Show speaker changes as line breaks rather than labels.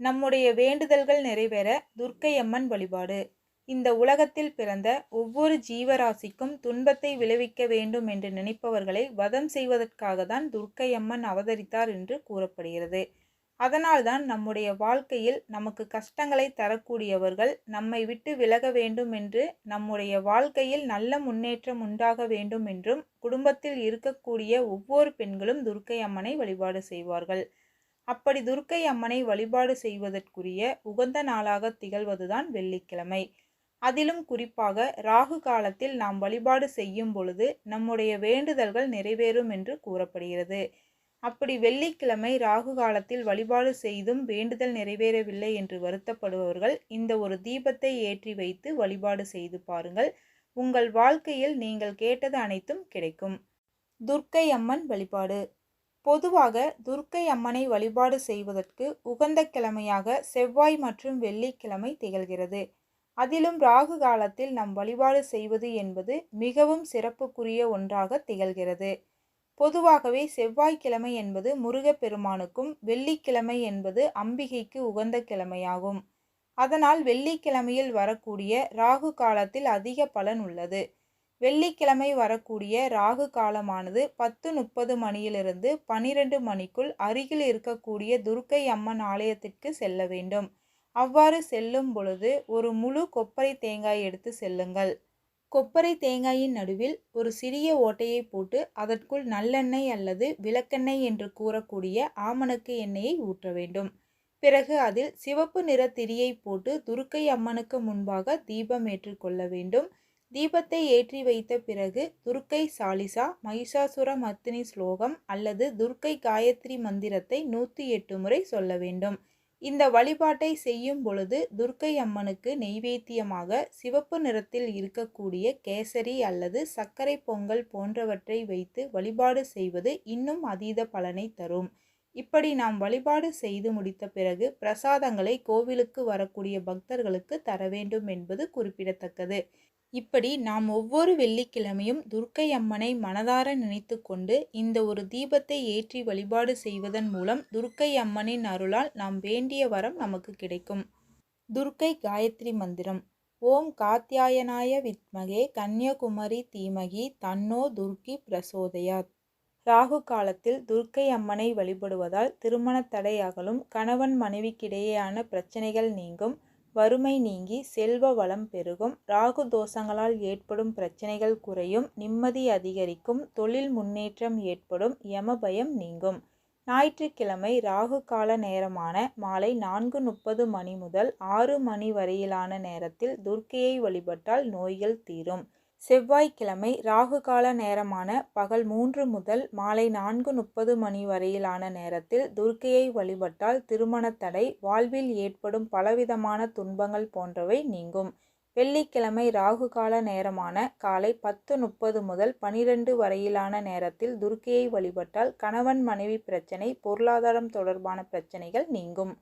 நம்முடைய வேண்டுதல்கள் நிறைவேற துர்க்கை அம்மன் வழிபாடு. இந்த உலகத்தில் பிறந்த ஒவ்வொரு ஜீவராசிக்கும் துன்பத்தை விளைவிக்க வேண்டும் என்று நினைப்பவர்களை வதம் செய்வதற்காக தான் துர்க்கை அம்மன் அவதரித்தார் என்று கூறப்படுகிறது. அதனால்தான் நம்முடைய வாழ்க்கையில் நமக்கு கஷ்டங்களை தரக்கூடியவர்கள் நம்மை விட்டு விலக வேண்டும் என்று நம்முடைய வாழ்க்கையில் நல்ல முன்னேற்றம் உண்டாக வேண்டும் என்றும் குடும்பத்தில் இருக்கக்கூடிய ஒவ்வொரு பெண்களும் துர்க்கை அம்மனை வழிபாடு செய்வார்கள். அப்படி துர்க்கை அம்மனை வழிபாடு செய்வதற்குரிய உகந்த நாளாக திகழ்வதுதான் வெள்ளிக்கிழமை. அதிலும் குறிப்பாக ராகு காலத்தில் நாம் வழிபாடு செய்யும் பொழுது நம்முடைய வேண்டுதல்கள் நிறைவேறும் என்று கூறப்படுகிறது. அப்படி வெள்ளிக்கிழமை ராகு காலத்தில் வழிபாடு செய்தும் வேண்டுதல் நிறைவேறவில்லை என்று வருத்தப்படுபவர்கள் இந்த ஒரு தீபத்தை ஏற்றி வைத்து வழிபாடு செய்து பாருங்கள். உங்கள் வாழ்க்கையில் நீங்கள் கேட்டது அனைத்தும் கிடைக்கும். துர்க்கை அம்மன் வழிபாடு. பொதுவாக துர்க்கை அம்மனை வழிபாடு செய்வதற்கு உகந்த கிழமையாக செவ்வாய் மற்றும் வெள்ளிக்கிழமை திகழ்கிறது. அதிலும் ராகு காலத்தில் நம் வழிபாடு செய்வது என்பது மிகவும் சிறப்புக்குரிய ஒன்றாக திகழ்கிறது. பொதுவாகவே செவ்வாய்க்கிழமை என்பது முருகப்பெருமானுக்கும் வெள்ளிக்கிழமை என்பது அம்பிகைக்கு உகந்த கிழமையாகும். அதனால் வெள்ளிக்கிழமையில் வரக்கூடிய ராகு காலத்தில் அதிக பலன் உள்ளது. வெள்ளிக்கிழமை வரக்கூடிய ராகு காலமானது பத்து முப்பது மணியிலிருந்து பனிரெண்டு மணிக்குள் அருகில் இருக்கக்கூடிய துர்க்கை அம்மன் ஆலயத்திற்கு செல்ல வேண்டும். அவ்வாறு செல்லும் பொழுது ஒரு முழு கொப்பரை தேங்காய் எடுத்து செல்லுங்கள். கொப்பரை தேங்காயின் நடுவில் ஒரு சிறிய ஓட்டையை போட்டு அதற்குள் நல்லெண்ணெய் அல்லது விளக்கெண்ணெய் என்று கூறக்கூடிய ஆமணக்கு எண்ணெயை ஊற்ற வேண்டும். பிறகு அதில் சிவப்பு நிற திரியை போட்டு துர்க்கை அம்மனுக்கு முன்பாக தீபம் ஏற்றுக்கொள்ள வேண்டும். தீபத்தை ஏற்றி வைத்த பிறகு துர்க்கை சாலிசா மகிஷாசுர மர்த்தினி ஸ்லோகம் அல்லது துர்க்கை காயத்ரி மந்திரத்தை நூற்றி எட்டு முறை சொல்ல வேண்டும். இந்த வழிபாட்டை செய்யும் பொழுது துர்க்கை அம்மனுக்கு நெய்வேத்தியமாக சிவப்பு நிறத்தில் இருக்கக்கூடிய கேசரி அல்லது சர்க்கரை பொங்கல் போன்றவற்றை வைத்து வழிபாடு செய்வது இன்னும் அதீத பலனை தரும். இப்படி நாம் வழிபாடு செய்து முடித்த பிறகு பிரசாதங்களை கோவிலுக்கு வரக்கூடிய பக்தர்களுக்கு தர வேண்டும் என்பது குறிப்பிடத்தக்கது. இப்படி நாம் ஒவ்வொரு வெள்ளிக்கிழமையும் துர்க்கை அம்மனை மனதார நினைத்து கொண்டு இந்த ஒரு தீபத்தை ஏற்றி வழிபாடு செய்வதன் மூலம் துர்க்கை அம்மனின் அருளால் நாம் வேண்டிய வரம் நமக்கு கிடைக்கும். துர்க்கை காயத்ரி மந்திரம். ஓம் காத்தியாயனாய வித்மகே கன்னியகுமரி தீமகி தன்னோ துர்க்கி பிரசோதயாத். ராகு காலத்தில் துர்க்கை அம்மனை வழிபடுவதால் திருமண தடை அகலும் கணவன் மனைவிக்கிடையேயான பிரச்சனைகள் நீங்கும் வறுமை நீங்கி செல்வ வளம் பெருகும். ராகு தோஷங்களால் ஏற்படும் பிரச்சனைகள் குறையும். நிம்மதி அதிகரிக்கும். தொழில் முன்னேற்றம் ஏற்படும். யமபயம் நீங்கும். ஞாயிற்றுக்கிழமை ராகு கால நேரமான மாலை நான்கு முப்பது மணி முதல் ஆறு மணி வரையிலான நேரத்தில் துர்க்கையை வழிபட்டால் நோய்கள் தீரும். செவ்வாய்க்கிழமை ராகு கால நேரமான பகல் மூன்று முதல் மாலை நான்கு முப்பது மணி வரையிலான நேரத்தில் துர்க்கையை வழிபட்டால் திருமண தடை வாழ்வில் ஏற்படும் பலவிதமான துன்பங்கள் போன்றவை நீங்கும். வெள்ளிக்கிழமை ராகு கால நேரமான காலை பத்து முப்பது முதல் பனிரெண்டு வரையிலான நேரத்தில் துர்க்கையை வழிபட்டால் கணவன் மனைவி பிரச்சனை பொருளாதாரம் தொடர்பான பிரச்சனைகள் நீங்கும்.